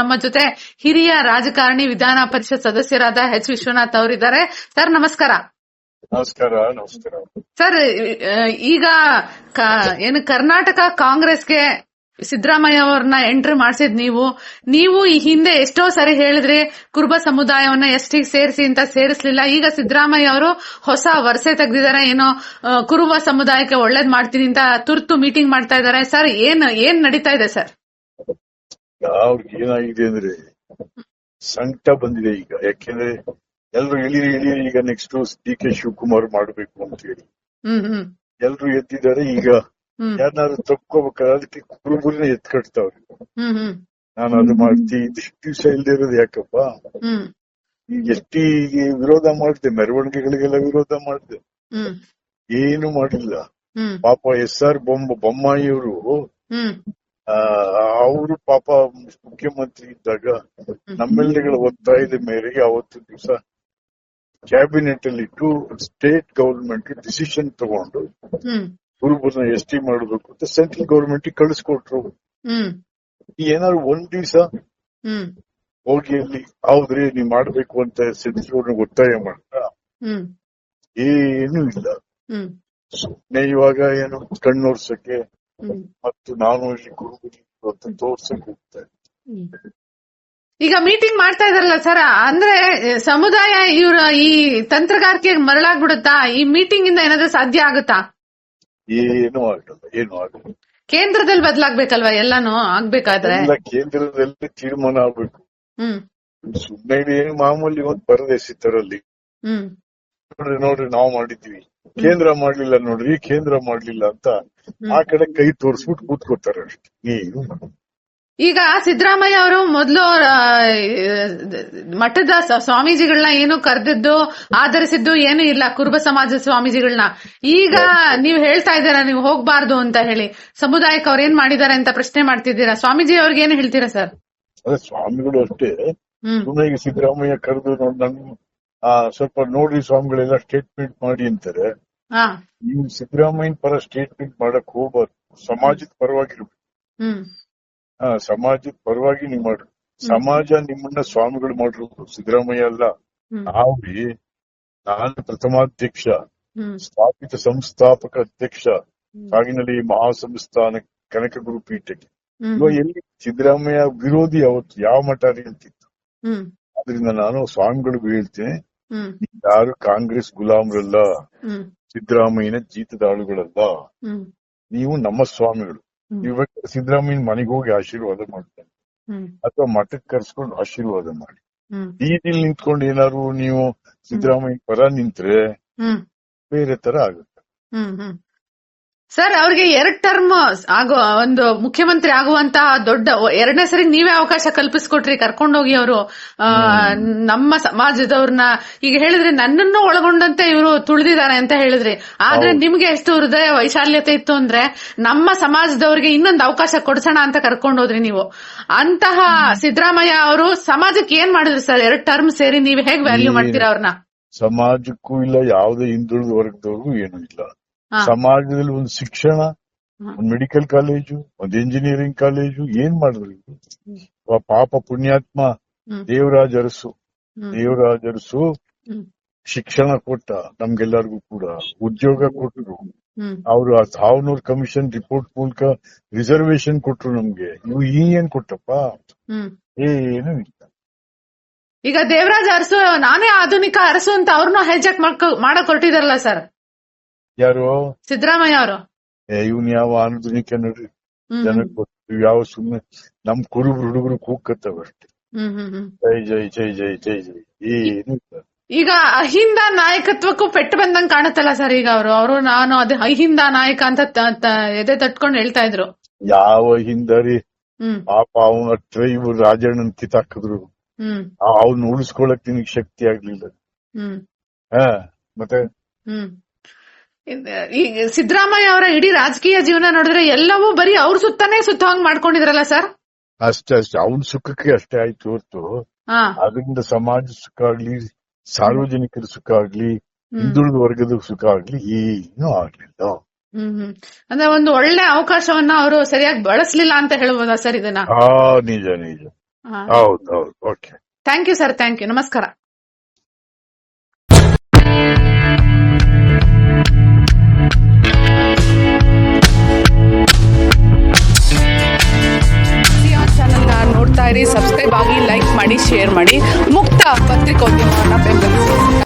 ನಮ್ಮ ಜೊತೆ ಹಿರಿಯ ರಾಜಕಾರಣಿ ವಿಧಾನ ಪರಿಷತ್ ಸದಸ್ಯರಾದ ಎಚ್ ವಿಶ್ವನಾಥ್ ಅವರಿದ್ದಾರೆ. ಸರ್ ನಮಸ್ಕಾರ. ನಮಸ್ಕಾರ ನಮಸ್ಕಾರ. ಸರ್ ಈಗ ಏನು ಕರ್ನಾಟಕ ಕಾಂಗ್ರೆಸ್ಗೆ ಸಿದ್ದರಾಮಯ್ಯ ಅವ್ರನ್ನ ಎಂಟ್ರಿ ಮಾಡಿಸಿದ್ ನೀವು. ನೀವು ಈ ಹಿಂದೆ ಎಷ್ಟೋ ಸರಿ ಹೇಳಿದ್ರಿ ಕುರುಬ ಸಮುದಾಯವನ್ನ ಎಷ್ಟಿಗೆ ಸೇರಿಸಿ ಅಂತ ಸೇರಿಸ್ಲಿಲ್ಲ. ಈಗ ಸಿದ್ದರಾಮಯ್ಯ ಅವರು ಹೊಸ ವರ್ಷೆ ತೆಗ್ದಿದ್ದಾರೆ. ಏನೋ ಕುರುಬ ಸಮುದಾಯಕ್ಕೆ ಒಳ್ಳೇದ್ ಮಾಡ್ತೀನಿ ಅಂತ ತುರ್ತು ಮೀಟಿಂಗ್ ಮಾಡ್ತಾ ಇದ್ದಾರೆ. ಸರ್ ಏನ್ ಏನ್ ನಡೀತಾ ಇದೆ ಸರ್? ಅವ್ರಿಗೆ ಏನಾಗಿದೆ ಅಂದ್ರೆ ಸಂಕಟ ಬಂದಿದೆ ಈಗ. ಯಾಕೆಂದ್ರೆ ಎಲ್ರು ಎಳಿರಿ ಎಳಿರಿ ಈಗ ನೆಕ್ಸ್ಟ್ ಡಿ ಕೆ ಶಿವಕುಮಾರ್ ಮಾಡ್ಬೇಕು ಅಂತ ಹೇಳಿ. ಎಲ್ರು ಎದ್ದಿದ್ದಾರೆ ಈಗ ಹ್ಮ್. ತಕ್ಕೋಬೇಕಾದ್ರೆ ಅದಕ್ಕೆ ಕುರುಬುರಿನ ಎತ್ಕಟ್ತಾವ್ರೆ ಹ್ಮ್ ಹ್ಮ್. ನಾನು ಅದು ಮಾಡ್ತಿ ಇದಿಷ್ಟು ದಿವಸ ಇಲ್ದಿರೋದು ಯಾಕಪ್ಪ? ಎಷ್ಟೀ ಈಗ ಎಷ್ಟಿ ವಿರೋಧ ಮಾಡಿದೆ ಮೆರವಣಿಗೆಗಳಿಗೆಲ್ಲ ವಿರೋಧ ಮಾಡಿದೆ. ಏನು ಮಾಡಿಲ್ಲ. ಪಾಪ ಎಸ್ ಆರ್ ಬೊಮ್ಮ ಬೊಮ್ಮಾಯಿಯವರು ಅವರು ಪಾಪ ಮುಖ್ಯಮಂತ್ರಿ ಇದ್ದಾಗ ನಮ್ಮೆಲ್ಲಗಳ ಒತ್ತಾಯದ ಮೇರೆಗೆ ಅವತ್ತು ದಿವಸ ಕ್ಯಾಬಿನೆಟ್ ಅಲ್ಲಿ ಇಟ್ಟು ಸ್ಟೇಟ್ ಗವರ್ಮೆಂಟ್ ಡಿಸಿಷನ್ ತಗೊಂಡು ಹ್ಮ್. ಕುರುಬರನ್ನ ಎಸ್ ಟಿ ಮಾಡಬೇಕು ಅಂತ ಸೆಂಟ್ರಲ್ ಗವರ್ಮೆಂಟ್ ಕಳಿಸ್ಕೊಟ್ರು. ಏನಾದ್ರು ಒಂದ್ ದಿವಸ ಹೋಗಿ ಅಲ್ಲಿ ಹೌದ್ರಿ ನೀವು ಮಾಡ್ಬೇಕು ಅಂತ ಸೆಂಟ್ರಲ್ ಒತ್ತಾಯ ಮಾಡ್ತಾ ಏನು ಇಲ್ಲ. ಸುಮ್ನೆ ಇವಾಗ ಏನು ಕಣ್ಣೋರ್ಸಕ್ಕೆ ಮತ್ತು ನಾನು ಇಲ್ಲಿ ಅಂತ ತೋರ್ಸಕ್ಕೆ ಹೋಗ್ತಾ ಇದ್ದೀನಿ. ಈಗ ಮೀಟಿಂಗ್ ಮಾಡ್ತಾ ಇದಾರಲ್ಲ ಸರ್ ಅಂದ್ರೆ ಸಮುದಾಯ ಇವರ ಈ ತಂತ್ರಗಾರಿಕೆ ಮರಳಾಗ್ಬಿಡುತ್ತಾ? ಈ ಮೀಟಿಂಗ್ ಇಂದ ಏನಾದ್ರೂ ಸಾಧ್ಯ ಆಗುತ್ತಾ? ಏನು ಆಗಲ್ಲ ಏನು ಆಗಲ್ಲ. ಕೇಂದ್ರದಲ್ಲಿ ಬದಲಾಗ್ಬೇಕಲ್ವಾ ಎಲ್ಲಾನು? ಆಗ್ಬೇಕಾದ್ರೆ? ಕೇಂದ್ರದಲ್ಲಿ ತೀರ್ಮಾನ ಆಗ್ಬೇಕು. ಸುಮ್ಮನೆ ಏನು ಮಾಮೂಲಿ ಒಂದು ಪರದೇಶಿತರಲ್ಲಿ ಹ್ಮ್. ನೋಡ್ರಿ ನೋಡ್ರಿ ನಾವು ಮಾಡಿದ್ವಿ ಕೇಂದ್ರ ಮಾಡ್ಲಿಲ್ಲ ನೋಡ್ರಿ ಕೇಂದ್ರ ಮಾಡ್ಲಿಲ್ಲ ಅಂತ ಆ ಕಡೆ ಕೈ ತೋರಿಸ್ಬಿಟ್ಟು ಕೂತ್ಕೋತಾರೆ ಏನು ಈಗ ಸಿದ್ದರಾಮಯ್ಯ ಅವರು ಮೊದಲು ಮಠದ ಸ್ವಾಮೀಜಿಗಳನ್ನ ಏನು ಕರೆದಿದ್ದು ಆಧರಿಸಿದ್ದು ಏನು ಇಲ್ಲ ಕುರುಬ ಸಮಾಜ ಸ್ವಾಮೀಜಿಗಳನ್ನ ಈಗ ನೀವು ಹೇಳ್ತಾ ಇದ್ದೀರಾ ನೀವು ಹೋಗ್ಬಾರ್ದು ಅಂತ ಹೇಳಿ. ಸಮುದಾಯಕ್ಕೆ ಅವ್ರು ಏನ್ ಮಾಡಿದ್ದಾರೆ ಅಂತ ಪ್ರಶ್ನೆ ಮಾಡ್ತಿದ್ದೀರಾ? ಸ್ವಾಮೀಜಿ ಅವ್ರಿಗೆ ಏನು ಹೇಳ್ತೀರಾ ಸರ್? ಅದೇ ಸ್ವಾಮಿಗಳು ಅಷ್ಟೇ. ಸುಮ್ಮನೆ ಸಿದ್ದರಾಮಯ್ಯ ಕರೆದು ನೋಡಿ ನನ್ ಸ್ವಲ್ಪ ನೋಡಿ ಸ್ವಾಮಿಗಳೆಲ್ಲ ಸ್ಟೇಟ್ಮೆಂಟ್ ಮಾಡಿ ಅಂತಾರೆ. ಹಾ. ನೀವು ಸಿದ್ದರಾಮಯ್ಯನ ಪರ ಸ್ಟೇಟ್ಮೆಂಟ್ ಮಾಡಕ್ ಹೋಗ್ಬಾರ್ದು. ಸಮಾಜದ ಪರವಾಗಿರ್ಬೇಕು. ಹ್ಮ್. ಹಾ ಸಮಾಜದ ಪರವಾಗಿ ನೀವು ಮಾಡ್ರಿ. ಸಮಾಜ ನಿಮ್ಮನ್ನ ಸ್ವಾಮಿಗಳು ಮಾಡಿರೋದು ಸಿದ್ದರಾಮಯ್ಯ ಅಲ್ಲ. ನಾವು ನಾನು ಪ್ರಥಮಾಧ್ಯಕ್ಷ ಹ್ಮ್. ಸ್ಥಾಪಿತ ಸಂಸ್ಥಾಪಕ ಅಧ್ಯಕ್ಷ ಹ್ಮ್. ಕಾಗಿನಲ್ಲಿ ಮಹಾಸಂಸ್ಥಾನ ಕನಕ ಗುರು ಪೀಠಕ್ಕೆ. ಇವಾಗ ಎಲ್ಲಿ ಸಿದ್ದರಾಮಯ್ಯ ವಿರೋಧಿ ಅವತ್ತು ಯಾವ ಮಠ ರೀ ಅಂತಿತ್ತು? ಹ್ಮ್. ಅದರಿಂದ ನಾನು ಸ್ವಾಮಿಗಳಿಗೂ ಹೇಳ್ತೇನೆ ಹ್ಮ್. ಯಾರು ಕಾಂಗ್ರೆಸ್ ಗುಲಾಮರಲ್ಲ ಹ್ಮ್. ಸಿದ್ದರಾಮಯ್ಯನ ಜೀತದಾಳುಗಳಲ್ಲ. ಆಳುಗಳಲ್ಲ ನೀವು ನಮ್ಮ ಸ್ವಾಮಿಗಳು. ಇವಾಗ ಸಿದ್ದರಾಮಯ್ಯನ ಮನೆಗೆ ಹೋಗಿ ಆಶೀರ್ವಾದ ಮಾಡ್ತೇನೆ ಅಥವಾ ಮಠಕ್ಕೆ ಕರ್ಸ್ಕೊಂಡು ಆಶೀರ್ವಾದ ಮಾಡಿ. ಬೀದಿಲಿ ನಿಂತ್ಕೊಂಡು ಏನಾದ್ರು ನೀವು ಸಿದ್ದರಾಮಯ್ಯ ಪರ ನಿಂತ್ರೆ ಬೇರೆ ತರ ಆಗುತ್ತೆ. ಸರ್ ಅವ್ರಿಗೆ ಎರಡ್ ಟರ್ಮ್ ಆಗೋ ಒಂದು ಮುಖ್ಯಮಂತ್ರಿ ಆಗುವಂತ ದೊಡ್ಡ ಎರಡನೇ ಸರಿ ನೀವೇ ಅವಕಾಶ ಕಲ್ಪಿಸ್ಕೊಟ್ರಿ ಕರ್ಕೊಂಡೋಗಿ ಅವರು ನಮ್ಮ ಸಮಾಜದವ್ರನ್ನ ಈಗ ಹೇಳಿದ್ರೆ ನನ್ನನ್ನು ಒಳಗೊಂಡಂತೆ ಇವರು ತುಳಿದಿದ್ದಾರೆ ಅಂತ ಹೇಳಿದ್ರಿ ಆದ್ರೆ. ನಿಮ್ಗೆ ಎಷ್ಟು ಹೃದಯ ವೈಶಾಲ್ಯತೆ ಇತ್ತು ಅಂದ್ರೆ ನಮ್ಮ ಸಮಾಜದವ್ರಿಗೆ ಇನ್ನೊಂದು ಅವಕಾಶ ಕೊಡ್ಸೋಣ ಅಂತ ಕರ್ಕೊಂಡೋದ್ರಿ ನೀವು ಅಂತಹ ಸಿದ್ದರಾಮಯ್ಯ ಅವರು ಸಮಾಜಕ್ಕೆ ಏನ್ ಮಾಡಿದ್ರಿ ಸರ್ ಎರಡ್ ಟರ್ಮ್ ಸೇರಿ ನೀವು ಹೇಗ್ ವ್ಯಾಲ್ಯೂ? ಮಾಡ್ತೀರಾ ಅವ್ರನ್ನ ಸಮಾಜಕ್ಕೂ ಇಲ್ಲ ಯಾವುದೇ ಹಿಂದುಳಿದ ವರ್ಗದವ್ರಿಗೂ ಏನೂ ಇಲ್ಲ. ಸಮಾಜದಲ್ಲಿ ಒಂದು ಶಿಕ್ಷಣ ಒಂದ್ ಮೆಡಿಕಲ್ ಕಾಲೇಜು ಒಂದು ಇಂಜಿನಿಯರಿಂಗ್ ಕಾಲೇಜು ಏನ್ ಮಾಡಿದ್ರು? ಪಾಪ ಪುಣ್ಯಾತ್ಮ ದೇವರಾಜ ಅರಸು ದೇವರಾಜ ಅರಸು ಶಿಕ್ಷಣ ಕೊಟ್ಟ ನಮ್ಗೆಲ್ಲರಿಗೂ ಕೂಡ ಉದ್ಯೋಗ ಕೊಟ್ಟರು ಅವರು ಆ ಸಾವನೂರ್ ಕಮಿಷನ್ ರಿಪೋರ್ಟ್ ಮೂಲಕ ರಿಸರ್ವೇಶನ್ ಕೊಟ್ರು ನಮ್ಗೆ. ನೀವು ಏನ್ ಕೊಟ್ಟಪ್ಪ? ಏನು ಇಲ್ಲ. ಈಗ ದೇವರಾಜ್ ಅರಸು ನಾನೇ ಆಧುನಿಕ ಅರಸು ಅಂತ ಅವ್ರನ್ನೂ ಹೈಜಾಕ್ ಮಾಡಕ್ ಹೊರಟಿದಾರಲ್ಲ ಸರ್. ಯಾರು? ಸಿದ್ದರಾಮಯ್ಯ ಅವರು. ಇವನ್ ಯಾವ ಆಧುನಿಕ ನೋಡ್ರಿ ಜನಕ್ಕೆ ಗೊತ್ತು ಯಾವ ಸುಮ್ಮನೆ ನಮ್ ಕುರುಬ್ರು ಹುಡುಗರು ಕೂಗ್ಕತ್ತವ ಅಷ್ಟೇ. ಜೈ ಜೈ ಜೈ ಜೈ ಜೈ ಜೈ. ಏನು ಇಲ್ಲ. ಈಗ ಅಹಿಂದ ನಾಯಕತ್ವಕ್ಕೂ ಪೆಟ್ಟು ಬಂದಂಗ್ ಕಾಣುತ್ತಲ್ಲ ಸರ್ ಈಗ ಅವರು. ಅವರು ನಾನು ಅದೇ ಅಹಿಂದ ನಾಯಕ ಅಂತ ಎದೆ ತಟ್ಕೊಂಡು ಹೇಳ್ತಾ ಇದ್ರು. ಯಾವ ಹಿಂದರಿ ರೀ ಪಾಪ ಅವನ ಹತ್ರ ಇವ್ರು ರಾಜಣ್ಣನ್ ಕಿತ್ತಾಕಿದ್ರು. ಅವ್ನ ಉಳಿಸ್ಕೊಳಕ್ ನಿನಗ್ ಶಕ್ತಿ ಆಗ್ಲಿಲ್ಲ. ಹ ಮತ್ತೆ? ಈಗ ಸಿದ್ದರಾಮಯ್ಯ ಅವರ ಇಡೀ ರಾಜಕೀಯ ಜೀವನ ನೋಡಿದ್ರೆ ಎಲ್ಲವೂ ಬರೀ ಅವ್ರ ಸುತ್ತಾನೆ ಸುತ್ತ ಹಂಗ್ ಮಾಡ್ಕೊಂಡಿದ್ರಲ್ಲ ಸರ್? ಅಷ್ಟೇ ಅಷ್ಟೇ. ಅವನ್ ಸುಖಕ್ಕೆ ಅಷ್ಟೇ ಆಯ್ತು ಹೊರ್ತು. ಅದರಿಂದ ಸಮಾಜ ಸುಖ ಆಗ್ಲಿ ಸಾರ್ವಜನಿಕರ ಸುಖ ಆಗ್ಲಿ ಹಿಂದುಳಿದ ವರ್ಗದ ಸುಖ ಆಗ್ಲಿ ಏನೂ ಆಗ್ಲಿಲ್ಲ. ಹ್ಮ್ ಅಂದ್ರೆ ಒಂದು ಒಳ್ಳೆ ಅವಕಾಶವನ್ನ ಅವರು ಸರಿಯಾಗಿ ಬಳಸಲಿಲ್ಲ ಅಂತ ಹೇಳ್ಬೋದಾ ಸರ್ ಇದನ್ನ? ನಿಜ ನಿಜ. ಹೌದು ಹೌದು. Okay. Thank you sir thank you ನಮಸ್ಕಾರ.